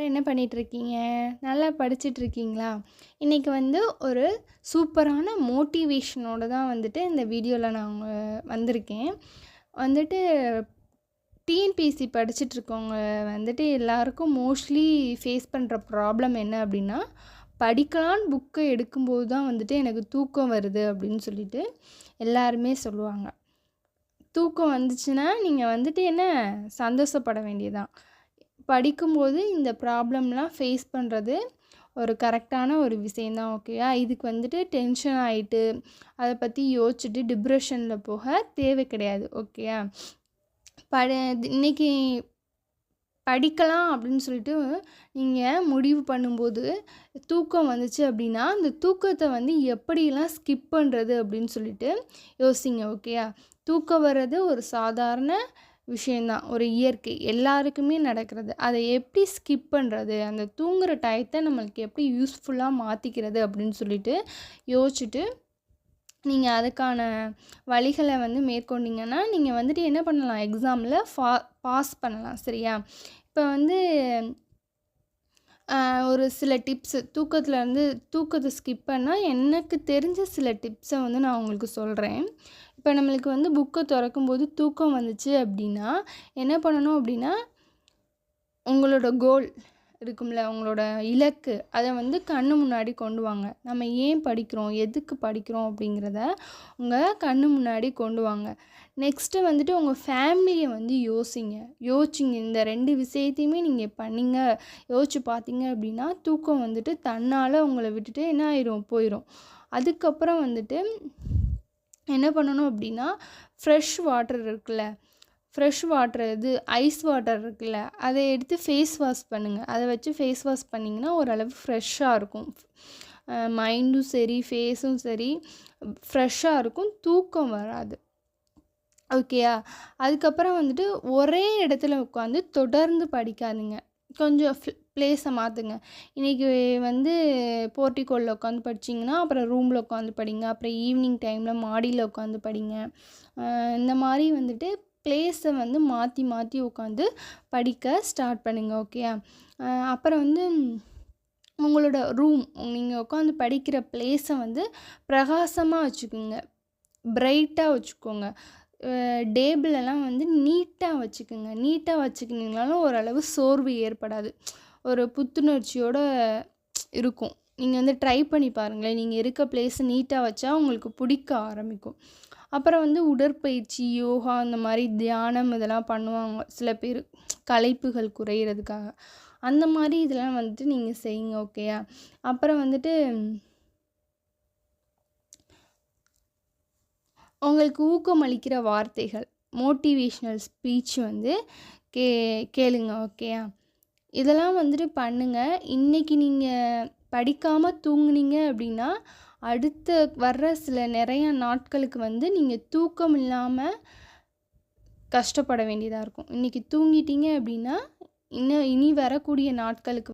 எல்லாரும் என்ன பண்ணிகிட்ருக்கீங்க நல்லா படிச்சிட்ருக்கீங்களா இன்றைக்கி வந்து ஒரு சூப்பரான மோட்டிவேஷனோடு தான் வந்துட்டு இந்த வீடியோவில் நான் வந்திருக்கேன். வந்துட்டு டிஎன்பிஎஸ்சி படிச்சிட்ருக்கவங்க வந்துட்டு எல்லாருக்கும் மோஸ்ட்லி ஃபேஸ் பண்ணுற ப்ராப்ளம் என்ன அப்படின்னா படிக்கலான்னு புக்கை எடுக்கும்போது தான் வந்துட்டு எனக்கு தூக்கம் வருது அப்படின்னு சொல்லிட்டு எல்லாருமே சொல்லுவாங்க. தூக்கம் வந்துச்சுன்னா நீங்கள் வந்துட்டு என்ன? சந்தோஷப்பட வேண்டியதான் படிக்கும்போது இந்த ப்ராப்ளம்லாம் ஃபேஸ் பண்ணுறது ஒரு கரெக்டான ஒரு விஷயந்தான் ஓகேயா இதுக்கு வந்துட்டு டென்ஷன் ஆகிட்டு அதை பற்றி யோசிச்சுட்டு டிப்ரெஷனில் போக தேவை கிடையாது ஓகேயா பட இன்னைக்கு படிக்கலாம் அப்படின்னு சொல்லிட்டு நீங்கள் முடிவு பண்ணும்போது தூக்கம் வந்துச்சு அப்படின்னா அந்த தூக்கத்தை வந்து எப்படியெல்லாம் ஸ்கிப் பண்ணுறது அப்படின்னு சொல்லிட்டு யோசிங்க ஓகேயா தூக்கம் வர்றது ஒரு சாதாரண விஷயந்தான் ஒரு இயற்கை. எல்லாருக்குமே நடக்கிறது. அதை எப்படி ஸ்கிப் பண்ணுறது அந்த தூங்குகிற டயத்தை நம்மளுக்கு எப்படி யூஸ்ஃபுல்லாக மாற்றிக்கிறது அப்படின்னு சொல்லிட்டு யோசிச்சுட்டு நீங்கள் அதுக்கான வழிகளை வந்து மேற்கொண்டீங்கன்னா நீங்கள் வந்துட்டு என்ன பண்ணலாம்? எக்ஸாமில் ஃபா பாஸ் பண்ணலாம் சரியா? இப்போ வந்து ஒரு சில டிப்ஸு தூக்கத்தில் இருந்து தூக்கத்தை ஸ்கிப் பண்ணால் எனக்கு தெரிஞ்ச சில டிப்ஸை வந்து நான் உங்களுக்கு சொல்கிறேன் இப்போ நம்மளுக்கு வந்து புக்கை திறக்கும்போது தூக்கம் வந்துச்சு அப்படின்னா என்ன பண்ணணும் அப்படின்னா உங்களோட கோல் இருக்கும்ல உங்களோட இலக்கு அதை வந்து கண்ணு முன்னாடி கொண்டு வாங்க. நம்ம ஏன் படிக்கிறோம் எதுக்கு படிக்கிறோம் அப்படிங்கிறத உங்கள் கண்ணு முன்னாடி கொண்டு வாங்க. நெக்ஸ்ட்டு வந்துட்டு உங்கள் ஃபேமிலியை வந்து யோசிங்க. யோசிச்சிங்க இந்த ரெண்டு விஷயத்தையுமே நீங்கள் பண்ணிங்க யோசிச்சு பார்த்தீங்க அப்படின்னா தூக்கம் வந்துட்டு தன்னால் உங்களை விட்டுட்டு என்ன ஆயிரும் போயிடும் அதுக்கப்புறம் வந்துட்டு என்ன பண்ணணும் அப்படின்னா ஃப்ரெஷ் வாட்டர் இருக்குல்ல ஃப்ரெஷ் வாட்டர் இது ஐஸ் வாட்டர் இருக்குல்ல அதை எடுத்து ஃபேஸ் வாஷ் பண்ணுங்கள் அதை வச்சு ஃபேஸ் வாஷ் பண்ணிங்கன்னா ஓரளவு ஃப்ரெஷ்ஷாக இருக்கும். மைண்டும் சரி ஃபேஸும் சரி ஃப்ரெஷ்ஷாக இருக்கும். தூக்கம் வராது. ஓகேயா அதுக்கப்புறம் வந்துட்டு ஒரே இடத்துல உட்காந்து தொடர்ந்து படிக்காதுங்க. கொஞ்சம் ப்ளேஸை மாற்றுங்க இன்றைக்கி வந்து போர்ட்டிகோலில் உட்காந்து படிச்சிங்கன்னா அப்புறம் ரூமில் உட்காந்து படிங்க. அப்புறம் ஈவினிங் டைமில் மாடியில் உட்காந்து படிங்க. இந்த மாதிரி வந்துட்டு ப்ளேஸை வந்து மாற்றி மாற்றி உட்காந்து படிக்க ஸ்டார்ட் பண்ணுங்கள் ஓகேயா அப்புறம் வந்து உங்களோட ரூம் நீங்கள் உட்காந்து படிக்கிற ப்ளேஸை வந்து பிரகாசமாக வச்சுக்கோங்க. பிரைட்டாக வச்சுக்கோங்க. டேபிளெல்லாம் வந்து நீட்டாக வச்சுக்கோங்க. நீட்டாக வச்சுக்கினீங்கனாலும் ஓரளவு சோர்வு ஏற்படாது. ஒரு புத்துணர்ச்சியோட இருக்கும். நீங்கள் வந்து ட்ரை பண்ணி பாருங்களேன். நீங்கள் இருக்க பிளேஸை நீட்டாக வச்சா உங்களுக்கு பிடிக்க ஆரம்பிக்கும். அப்புறம் வந்து உடற்பயிற்சி யோகா அந்த மாதிரி தியானம் இதெல்லாம் பண்ணுவாங்க. சில பேர் களைப்புகள் குறையிறதுக்காக. அந்த மாதிரி இதெல்லாம் வந்துட்டு நீங்கள் செய்யுங்க ஓகேயா அப்புறம் வந்துட்டு உங்களுக்கு ஊக்கமளிக்கிற வார்த்தைகள் மோட்டிவேஷ்னல் ஸ்பீச் வந்து கே கேளுங்க ஓகேயா இதெல்லாம் வந்துட்டு பண்ணுங்கள் இன்றைக்கி நீங்கள் படிக்காமல் தூங்குனீங்க அப்படின்னா அடுத்த வர்ற சில நிறைய நாட்களுக்கு வந்து நீங்கள் தூக்கம் இல்லாமல் கஷ்டப்பட வேண்டியதாக இருக்கும். இன்றைக்கி தூங்கிட்டீங்க அப்படின்னா இன்னும் இனி வரக்கூடிய நாட்களுக்கு